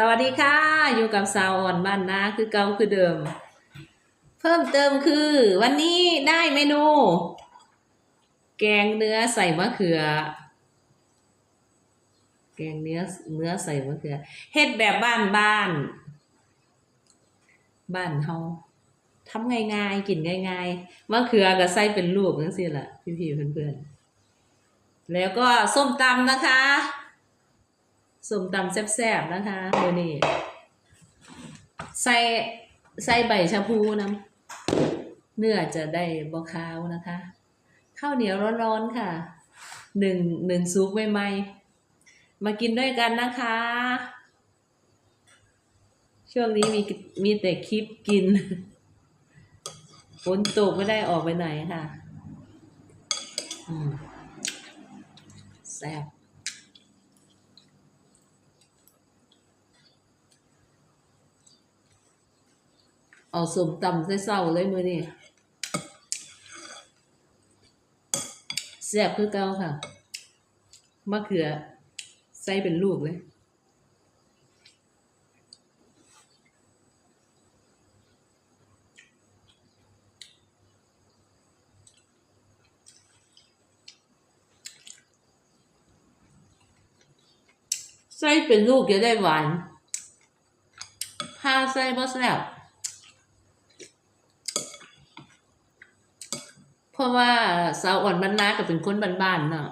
สวัสดีค่ะ อยู่กับสาวอ่อนบ้านนาคือเก่าคือเดิม เพิ่มเติมคือ วันนี้ได้เมนู แกงเนื้อใส่มะเขือ แกงเนื้อเนื้อใส่มะเขือเฮ็ดแบบบ้านบ้าน บ้านเฮาทำง่ายๆกินง่ายๆมะเขือก็ใส่เป็นลูกจังซี่ล่ะพี่ๆเพื่อนๆแล้วก็ส้มตำนะคะ ส้มตำแซ่บๆนะคะมื้อนี้ใส่ใส่ใบชะพูน้ำเนื้อจะได้บ่คาวนะคะ ข้าวเหนียวร้อนๆค่ะหนึ่งหนึ่งซุปใหม่ๆมากินด้วยกันนะคะ ช่วงนี้มีมีแต่คลิปกินฝนตกไม่ได้ออกไปไหนค่ะแซ่บ เอาสมตำใส่เศร้าเลยมือนี่แซ่บคือเก่าค่ะมะเขือใส่เป็นลูกเลยใส่เป็นลูกจะได้หวานถ้าใส่บ่แซ่บ เพราะว่าสาวอ่อนบ้านนาก็เป็นคนบ้านๆเนาะ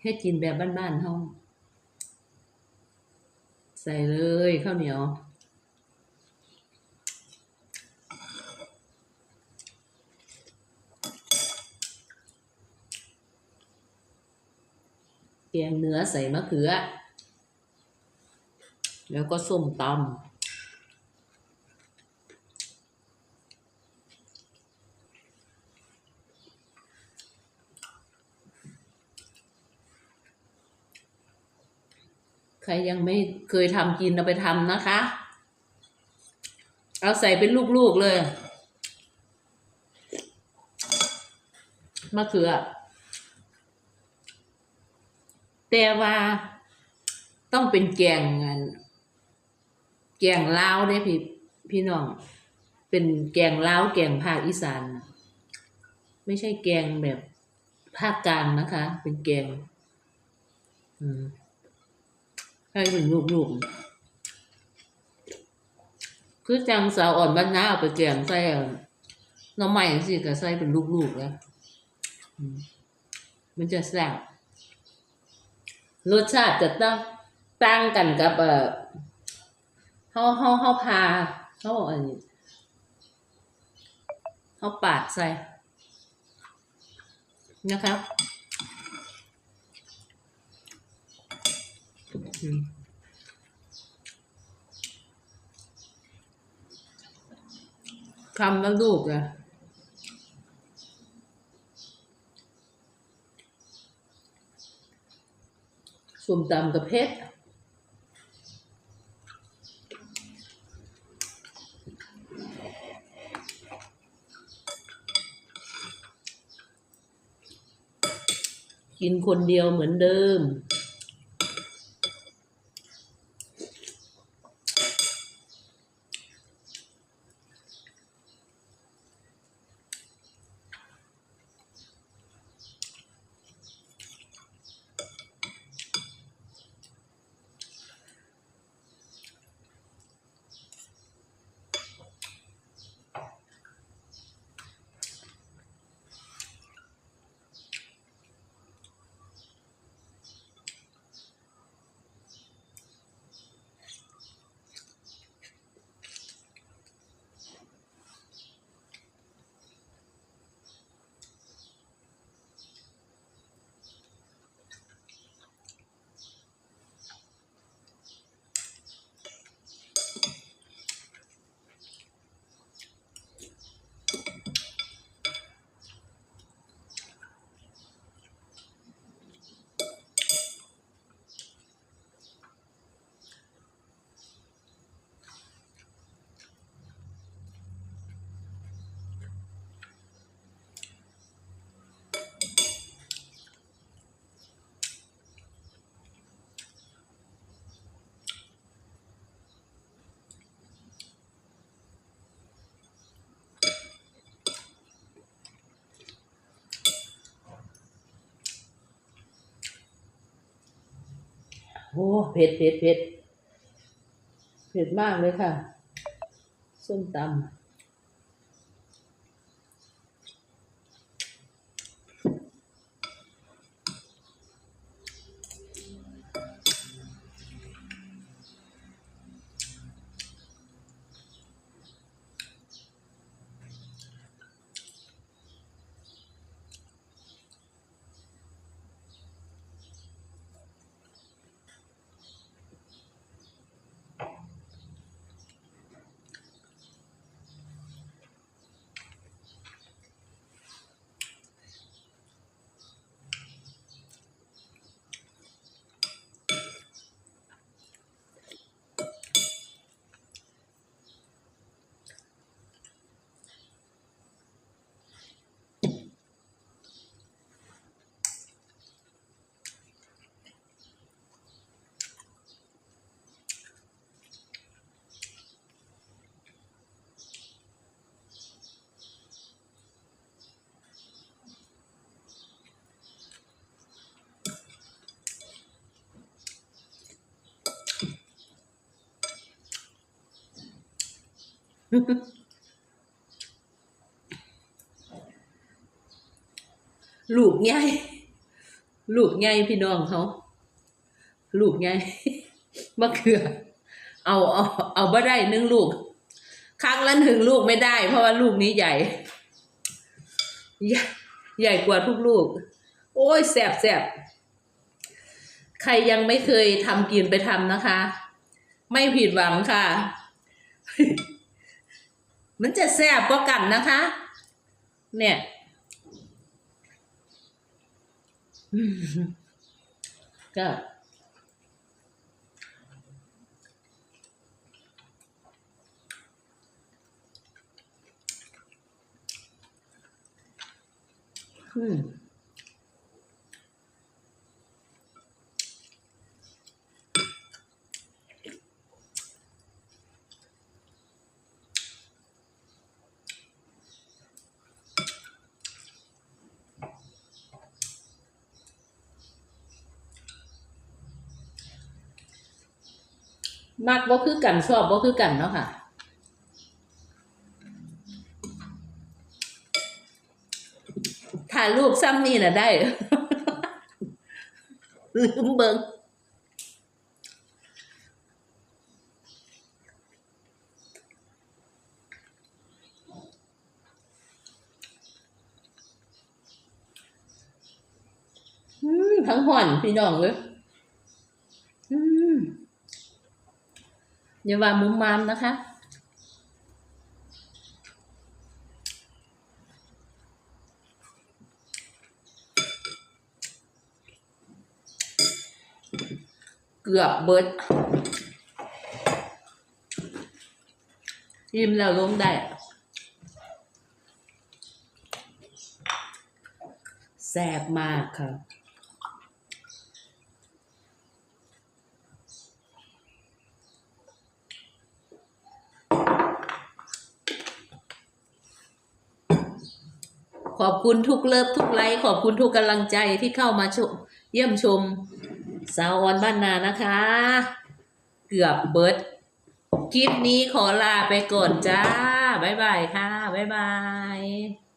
ให้กินแบบบ้านๆเฮาใส่เลยข้าวเหนียวแกงเนื้อใส่มะเขือ แล้วก็ส้มตำ รยังไม่เคยทำกินเอาไปทำนะคะ เอาใส่เป็นลูกๆเลย มะเขือ แต่ว่าต้องเป็นแกงงานแกงลาวเด้พี่พี่น้อง เป็นแกงลาวแกงภาคอีสานไม่ใช่แกงแบบภาคกลางนะคะ เป็นแกง อืม ให้เป็นลูกๆคือจังสาวอ่อนบ้านนาเอาไปแกงใส่น้ำใหม่สิก็ใส่เป็นลูกๆแล้วมันจะแซ่บรสชาติจะต้องต่างกันกับเอ่อเฮาเฮาเฮาพาเฮาอันนี้เฮาปาดใส่นะครับ อืมคำแล้วลูกอะส้มตำกับเผ็ดกินคนเดียวเหมือนเดิม อ โอ้เผ็ดเผ็ดเผ็ดเผ็ดมากเลยค่ะ ส้มตำ ลูกใหญ่ลูกใหญ่พี่น้องเขาลูกใหญ่มะเขือ เอาเอาเอาบ่ได้หนึ่งลูก ครั้งละหนึ่งลูกไม่ได้ เพราะว่าลูกนี้ใหญ่ ใหญ่ใหญ่กว่าทุกลูก โอ้ยแสบแสบใครยังไม่เคยทำกินไปทำนะคะ ไม่ผิดหวังค่ะ มันจะแสบกว่ากันนะคะ เนี่ยก็อืม มักบ่คือกันชอบบ่คือกันเนาะค่ะ ถ่ายรูปซ้ำนี่นะได้ ลืมเบิงทั้งห่อนพี่น้องเลยอืม อย่าว่ามุมมามนะคะ เกือบเบิดยิ้มแล้วลงได้แซ่บมากค่ะ ขอบคุณทุกเลิฟทุกไลค์ขอบคุณทุกกำลังใจที่เข้ามาชมเยี่ยมชมสาวออนบ้านนานะคะ เกือบเบิร์ดคลิปนี้ขอลาไปก่อนจ้า บ๊ายบายค่ะ บ๊ายบาย